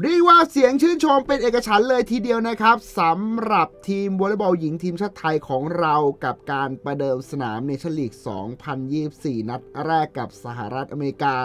เรียกว่าเสียงชื่นชมเป็นเอกฉันท์เลยทีเดียวนะครับสำหรับทีมวอลเลย์บอลหญิงทีมชาติไทยของเรากับการประเดิมสนามในชลีก 2024 นัดแรกกับสหรัฐอเมริกา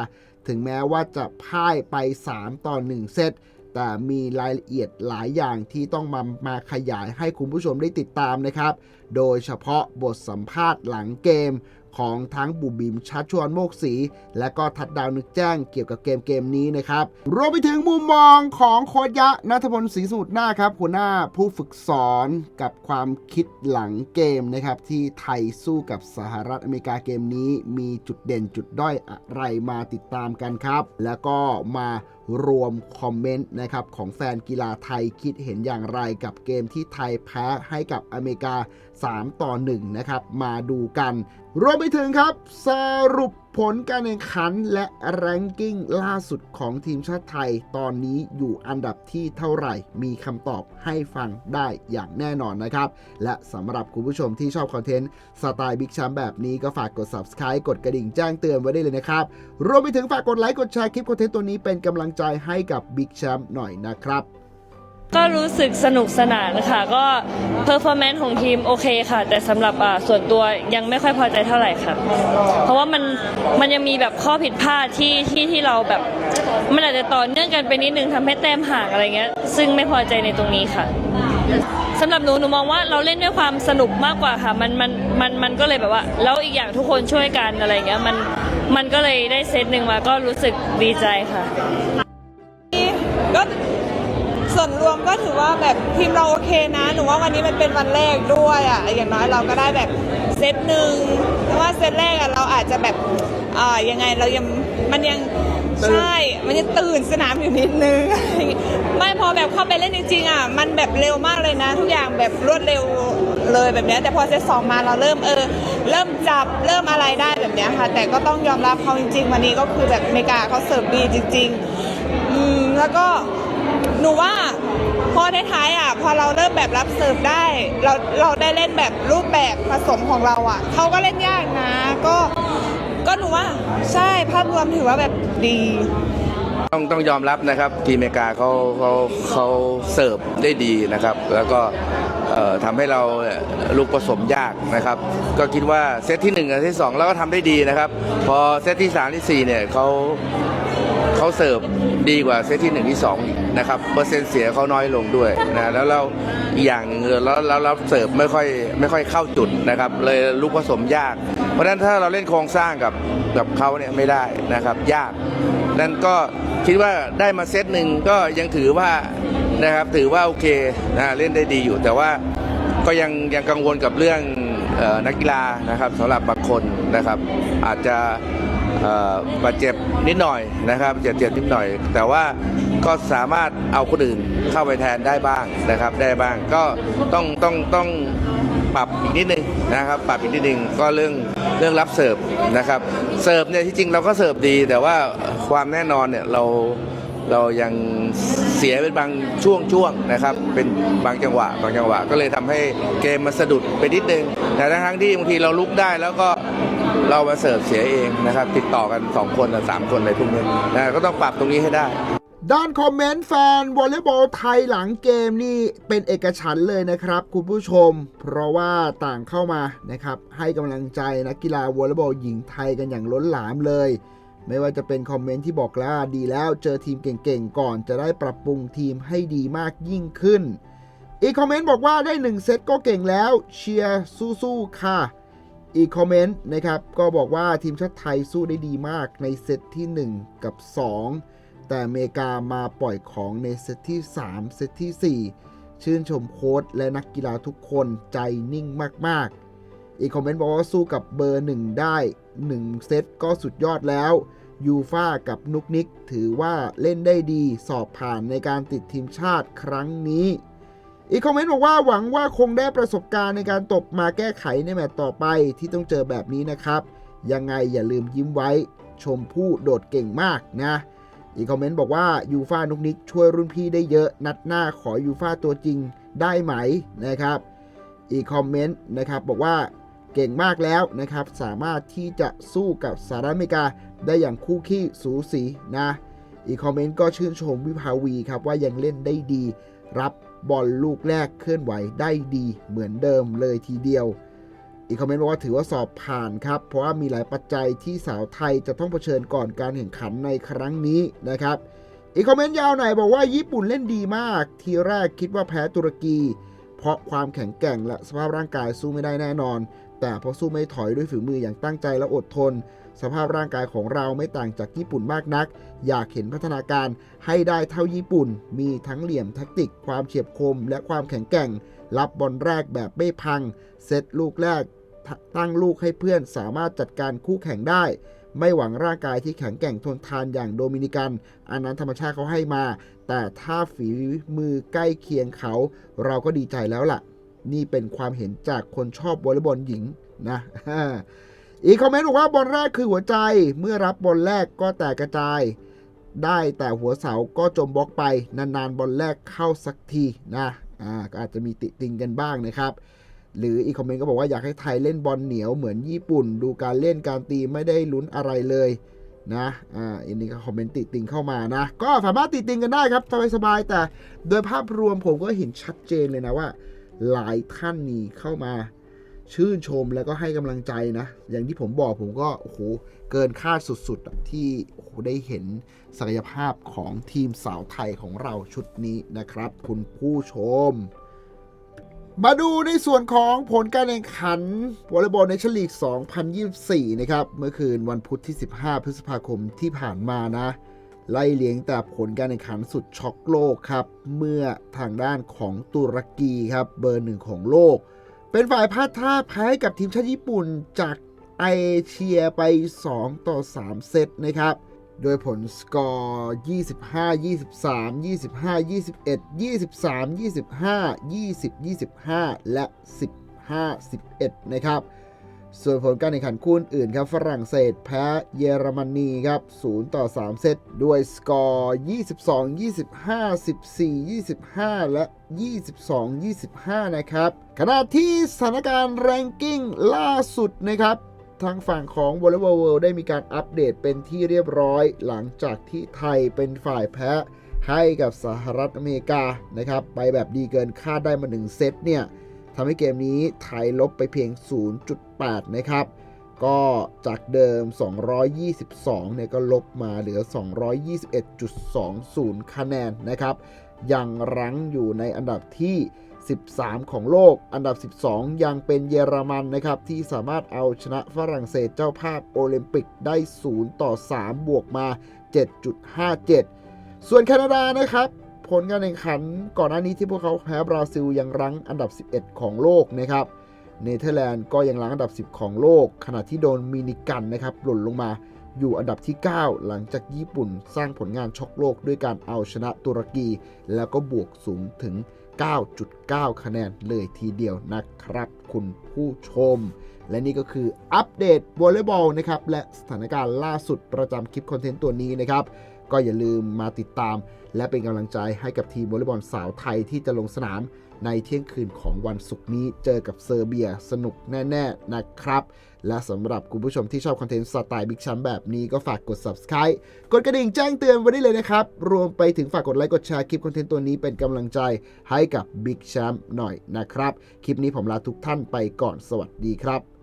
ถึงแม้ว่าจะพ่ายไป 3 ต่อ 1 เซตแต่มีรายละเอียดหลายอย่างที่ต้องมามาขยายให้คุณผู้ชมได้ติดตามนะครับ โดยเฉพาะบทสัมภาษณ์หลังเกม ของทั้งบุบิมชัดชวนโมกศรีและก็ทัดดาวนึกแจ้งเกี่ยวกับเกมเกมนี้นะครับ รวมไปถึงมุมมองของโคยะนัทพลศรีสมุทรหน้าครับ หัวหน้าผู้ฝึกสอนกับความคิดหลังเกมนะครับที่ไทยสู้กับสหรัฐอเมริกาเกมนี้ มีจุดเด่นจุดด้อยอะไรมาติดตามกันครับ แล้วก็มา รวมคอมเมนต์นะครับของแฟนกีฬาไทยคิดเห็นอย่างไรกับเกมที่ไทยแพ้ให้กับอเมริกา 3 ต่อ 1 นะครับ มาดูกัน รวมไปถึงครับ สรุป ผลการแข่งขันและแรงกิ้งล่าสุดของทีมชาติไทย ตอนนี้อยู่อันดับที่เท่าไหร่ มีคำตอบให้ฟังได้อย่างแน่นอนนะครับ และสำหรับคุณผู้ชมที่ชอบคอนเทนต์สไตล์บิ๊กแชมป์แบบนี้ก็ฝากกด subscribe กดกระดิ่งแจ้งเตือนไว้ได้เลยนะครับ รวมไปถึงฝากกดไลค์กดแชร์คลิปคอนเทนต์ตัวนี้เป็นกำลังใจให้กับบิ๊กแชมป์หน่อยนะครับ ก็รู้สึกสนุกสนานค่ะ ก็เพอร์ฟอร์แมนซ์ของทีมโอเคค่ะ แต่สำหรับอ่าส่วนตัวยังไม่ค่อยพอใจเท่าไหร่ค่ะ เพราะว่ามันมันยังมีแบบข้อผิดพลาดที่ที่ที่เราแบบ มันอาจจะต่อเนื่องกันไปนิดนึงทำให้แต้มห่างอะไรเงี้ย ซึ่งไม่พอใจในตรงนี้ค่ะสำหรับหนูหนูมองว่าเราเล่นด้วยความสนุกมากกว่าค่ะ มันมันมันมันก็เลยแบบว่า แล้วอีกอย่างทุกคนช่วยกันอะไรเงี้ยมันมันก็เลยได้เซตหนึ่งมาก็รู้สึกดีใจค่ะ ก็ ส่วนรวมก็ถือว่าแบบทีมเราโอเคนะ หนูว่าวันนี้มันเป็นวันแรกด้วยอะอย่างน้อยเราก็ได้แบบเซตหนึ่งเพราะว่าเซตแรกอะเราอาจจะแบบอ่ายังไงเรายังมันยังตื่นใช่ มันยังตื่นสนามอยู่นิดนึง ไม่พอแบบเข้าไปเล่นจริงๆอะ มันแบบเร็วมากเลยนะ ทุกอย่างแบบรวดเร็วเลยแบบเนี้ยแต่พอเซตสองมาเราเริ่มเออ เริ่มจับเริ่มอะไรได้แบบเนี้ยค่ะ แต่ก็ต้องยอมรับเขาจริงๆ วันนี้ก็คือแบบอเมริกาเขาเสิร์ฟดีจริง ๆ อืมแล้วก็ หนูว่าพอท้ายๆอะ พอเราเริ่มแบบรับเสิร์ฟได้ เราเราได้เล่นแบบรูปแบบผสมของเราอะเขาก็เล่นยากนะ ก็ก็หนูว่าใช่ภาพรวมถือว่าแบบดี ต้องต้องยอมรับนะครับ ทีมอเมริกาเขาเขาเขาเสิร์ฟได้ดีนะครับ แล้วก็เอ่อทำให้เราเนี่ยลูกผสมยากนะครับ ก็คิดว่าเซตที่1กับเซตที่2เราก็ทำได้ดีนะครับ พอเซตที่ 3 ที่4เนี่ยเขา เขาเสิร์ฟดีกว่าเซตที่1ที่2อีกนะครับเปอร์เซ็นต์เสียเขาน้อยลงด้วยนะแล้วเราอีกอย่างหนึ่งแล้วแล้วเราเสิร์ฟไม่ค่อยไม่ค่อยเข้าจุดนะครับเลยลูกผสมยาก เพราะฉะนั้นถ้าเราเล่นโครงสร้างกับกับเขาเนี่ยไม่ได้นะครับยากนั่นก็คิดว่าได้มาเซตหนึ่งก็ยังถือว่านะครับถือว่าโอเคนะเล่นได้ดีอยู่แต่ว่าก็ยังยังกังวลกับเรื่องออนักกีฬานะครับสำหรับบางคนนะครับ อาจจะ บาดเจ็บนิดหน่อยนะครับเจ็บเจ็บนิดหน่อย แต่ว่าก็สามารถเอาคนอื่นเข้าไปแทนได้บ้างนะครับ ได้บ้างก็ต้องต้องต้องปรับอีกนิดนึงนะครับปรับอีกนิดนึงก็เรื่องเรื่องรับเสิร์ฟนะครับเสิร์ฟเนี่ยที่จริงเราก็เสิร์ฟดี แต่ว่าความแน่นอนเนี่ยเราเรายังเสียเป็นบางช่วงช่วงนะครับ เป็นบางจังหวะ บางจังหวะ ก็เลยทำให้เกมมันสะดุดไปนิดนึงแต่ทั้งที่บางทีเราลุกได้แล้วก็ เรามาเสิร์ฟเสียเองนะครับ ติดต่อกันสองคนหรือสามคนอะไรพวกนี้นะก็ต้องปรับตรงนี้ให้ได้ ด้านคอมเมนต์แฟนวอลเลย์บอลไทยหลังเกมนี่เป็นเอกฉันเลยนะครับ คุณผู้ชม เพราะว่าต่างเข้ามานะครับให้กำลังใจนักกีฬาวอลเลย์บอลหญิงไทยกันอย่างล้นหลามเลย ไม่ว่าจะเป็นคอมเมนต์ที่บอกแล้วดีแล้วเจอทีมเก่งๆก่อนจะได้ปรับปรุงทีมให้ดีมากยิ่งขึ้นอีกคอมเมนต์บอกว่าได้ 1 เซตก็เก่งแล้ว เชียร์สู้ๆค่ะ อีกคอมเมนต์นะครับ ก็บอกว่าทีมชาติไทยสู้ได้ดีมากในเซตที่ 1 กับ 2 แต่อเมริกามาปล่อยของในเซตที่ 3 เซตทีสี่ 4 ชื่นชมโค้ชและนักกีฬาทุกคนใจนิ่งมาก ๆ อีกคอมเมนต์บอกว่าสู้กับเบอร์ 1 ได้ 1 เซตก็สุดยอดแล้วยูฟ่ากับนุกนิกถือว่าเล่นได้ดีสอบผ่านในการติดทีมชาติครั้งนี้ อีกคอมเมนต์บอกว่าหวังว่าคงได้ประสบการณ์ในการตบมาแก้ไขในแมตช์ต่อไปที่ต้องเจอแบบนี้นะครับ ยังไงอย่าลืมยิ้มไว้ชมผู้โดดเก่งมากนะ อีกคอมเมนต์บอกว่ายูฟ่านุกนิกช่วยรุ่นพี่ได้เยอะนัดหน้าขอยูฟ่าตัวจริงได้ไหมนะครับ อีกคอมเมนต์นะครับบอกว่าเก่งมากแล้วนะครับ สามารถที่จะสู้กับสหรัฐอเมริกาได้อย่างคู่ขี้สูสีนะ อีกคอมเมนต์ก็ชื่นชมวิภาวีครับว่ายังเล่นได้ดี รับบอลลูกแรกเคลื่อนไหวได้ดีเหมือนเดิมเลยทีเดียว อีกคอมเมนต์บอกว่าถือว่าสอบผ่านครับ เพราะว่ามีหลายปัจจัยที่สาวไทยจะต้องเผชิญก่อนการแข่งขันในครั้งนี้นะครับ อีกคอมเมนต์ยาวหน่อยบอกว่าญี่ปุ่นเล่นดีมาก ทีแรกคิดว่าแพ้ตุรกี เพราะความแข็งแกร่งและสภาพร่างกายสู้ไม่ได้แน่นอน แต่พอสู้ไม่ถอยด้วยฝีมืออย่างตั้งใจและอดทน สภาพร่างกายของเราไม่ต่างจากญี่ปุ่นมากนัก อยากเห็นพัฒนาการให้ได้เท่าญี่ปุ่น มีทั้งเหลี่ยมแทคติก ความเฉียบคม และความแข็งแกร่ง รับบอลแรกแบบไม่พัง เซตลูกแรก ตั้งลูกให้เพื่อนสามารถจัดการคู่แข่งได้ ไม่หวังร่างกายที่แข็งแกร่งทนทานอย่างโดมินิกัน อันนั้นธรรมชาติเขาให้มา แต่ถ้าฝีมือใกล้เคียงเขา เราก็ดีใจแล้วล่ะ นี่เป็นความเห็นจากคนชอบวอลเลย์บอลหญิงนะ อีกคอมเมนต์บอกว่าบอลแรกคือหัวใจเมื่อรับบอลแรกก็แตกกระจาย ได้แต่หัวเสาก็จมบล็อกไป นานๆบอลแรกเข้าสักทีนะอ่าก็อาจจะมีติติงกันบ้างนะครับ หรืออีกคอมเมนต์ก็บอกว่าอยากให้ไทยเล่นบอลเหนียวเหมือนญี่ปุ่น ดูการเล่นการตีไม่ได้ลุ้นอะไรเลยนะอ่าอันนี้ก็คอมเมนต์ติติงเข้ามานะ ก็สามารถติติงกันได้ครับสบายๆแต่โดยภาพรวมผมก็เห็นชัดเจนเลยนะว่า หลายท่านนี่เข้ามา ชื่นชมแล้วก็ให้กำลังใจนะ อย่างที่ผมบอกผมก็โอ้โหเกินคาดสุดๆ ที่โอ้โหได้เห็นศักยภาพของทีมสาวไทยของเราชุดนี้นะครับ คุณผู้ชม มาดูในส่วนของผลการแข่งขันวอลเลย์บอลในชลีก 2024 นะครับ เมื่อคืนวันพุธที่ 15 พฤษภาคมที่ผ่านมานะไล่เลี้ยงแต่ผลการแข่งขันสุดช็อกโลกครับ เมื่อทางด้านของตุรกีครับเบอร์หนึ่งของโลก เป็นฝ่ายพลาดท่าแพ้กับทีมชาติญี่ปุ่นจากไอเชียไป 2 ต่อ 3 เซตนะครับ โดยผลสกอร์ 25 23 25 21 23 25 20 25 และ 15 11 นะครับ ส่วนผลการแข่งขันคู่อื่นครับฝรั่งเศสแพ้เยอรมนีครับ0ต่อ 3 เซตด้วยสกอร์ 22 25 14 25 และ 22 25 นะครับขณะที่สถานการณ์แรงกิ้งล่าสุดนะครับทางฝั่งของ Volleyball World ได้มีการอัปเดตเป็นที่เรียบร้อย หลังจากที่ไทยเป็นฝ่ายแพ้ให้กับสหรัฐอเมริกานะครับไปแบบดีเกินคาดได้มา1เซตเนี่ย ทำให้เกมนี้ไทยลบไปเพียง 0.8 นะครับ ก็จากเดิม 222 เนี่ยก็ลบมาเหลือ 221.20 คะแนนนะครับ ยังรั้งอยู่ในอันดับที่ 13 ของโลก อันดับ 12 ยังเป็นเยอรมันนะครับ ที่สามารถเอาชนะฝรั่งเศสเจ้าภาพโอลิมปิกได้ 0 ต่อ 3 บวกมา 7.57 ส่วนแคนาดานะครับ ผลการแข่งขันก่อนหน้านี้ที่พวกเขาแพ้บราซิลยังรั้งอันดับ 11 ของโลกนะครับ เนเธอร์แลนด์ก็ยังรั้งอันดับ 10 ของโลก ขณะที่โดนมินิกันนะครับหล่นลงมาอยู่อันดับที่ 9 หลังจากญี่ปุ่นสร้างผลงานช็อกโลกด้วยการเอาชนะตุรกี แล้วก็บวกสูงถึง 9.9 คะแนนเลยทีเดียวนะครับคุณผู้ชม และนี่ก็คืออัปเดตวอลเลย์บอลนะครับและสถานการณ์ล่าสุดประจำคลิปคอนเทนต์ตัวนี้นะครับ ก็อย่าลืมมาติดตาม และเป็นกำลังใจให้กับทีมวอลเลย์บอลสาวไทยที่จะลงสนามในเที่ยงคืนของวันศุกร์นี้เจอกับเซอร์เบียสนุกแน่ๆนะครับ และสำหรับคุณผู้ชมที่ชอบคอนเทนต์สไตล์บิ๊กแชมป์แบบนี้ก็ฝากกด subscribe กดกระดิ่งแจ้งเตือนไว้ได้เลยนะครับ รวมไปถึงฝากกดไลค์กดแชร์คลิปคอนเทนต์ตัวนี้เป็นกำลังใจให้กับบิ๊กแชมป์หน่อยนะครับ คลิปนี้ผมลาทุกท่านไปก่อนสวัสดีครับ